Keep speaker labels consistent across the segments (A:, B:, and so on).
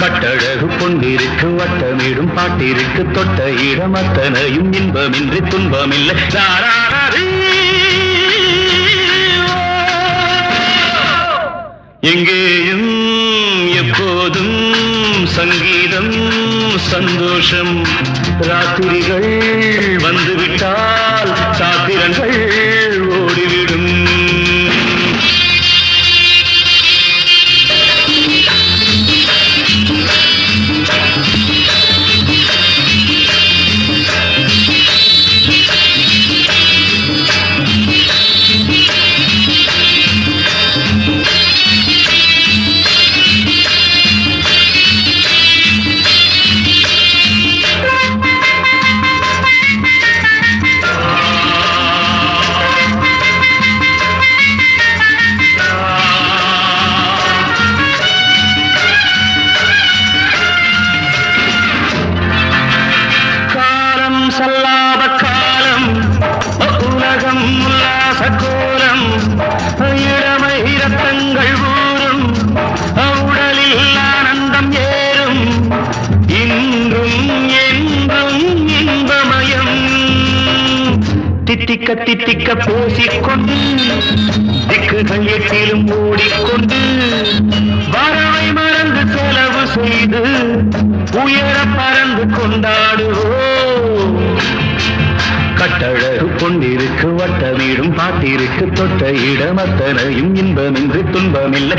A: கட்டழகு பொன்னிருக்கு வட்டமிடும் பாட்டிற்கு தொட்ட இடம் அத்தனையும் இன்பமின்றி துன்பமில்லை தாராரீ. எங்கேயும் எப்போதும் சங்கீதம் சந்தோஷம் ராத்திரிகள் வந்துவிட்டால் சாத்திரங்கள் திக்க தித்திக்க பூசிக்கொண்டு திக்குகள் எட்டிலும் ஓடிக்கொண்டு வரவை மறந்து செலவு செய்து உயர பறந்து கொண்டாடுவோம். கட்டழகு பொன்னிருக்கு வட்டமீடும் பாட்டிருக்கு தொட்ட இடம் அத்தனையும் இன்பமின்றி துன்பமில்லை.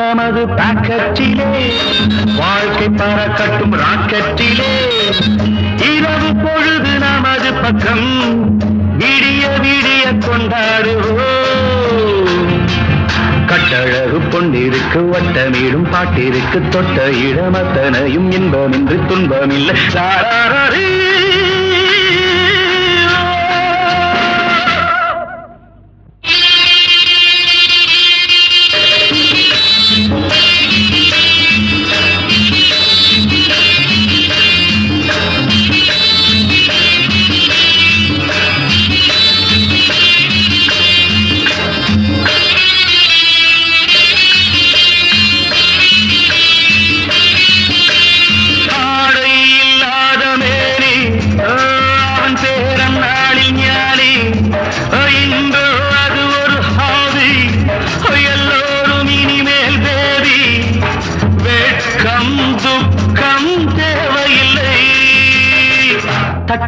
A: நமது பாக்கெட்டிலே வாழ்க்கை பறக்கட்டும் ராக்கெட்டிலே இரவு பொழுது நமது பக்கம் விடிய விடிய கொண்டாடுவோம். கட்டழகு பொன்னிருக்கு வட்டமீடும் பாட்டிற்கு தொட்ட இடமத்தனையும் இன்பமின்றி துன்பமில்லை.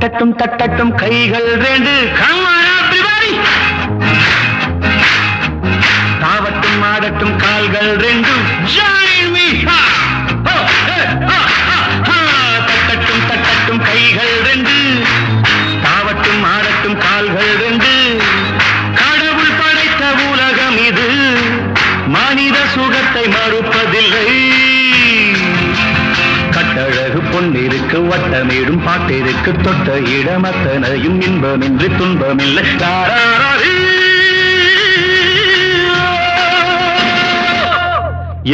A: தட்டட்டும் தட்டட்டும் கைகள் ரெண்டு. தாவட்டும் ஆடட்டும் கால்கள் ரெண்டு. தட்டட்டும் தட்டட்டும் கைகள் ரெண்டு. தாவட்டும் ஆடட்டும் கால்கள் ரெண்டு. சுகத்தை பாட்டிற்கு தொட்ட இடமத்தனையும் இன்பமின்றி துன்பமில்லை தாராரீ.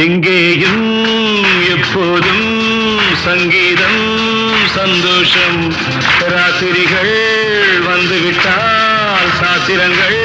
A: எங்கேயும் எப்போதும் சங்கீதம் சந்தோஷம் ராத்திரிகள் வந்துவிட்டால் சாத்திரங்கள்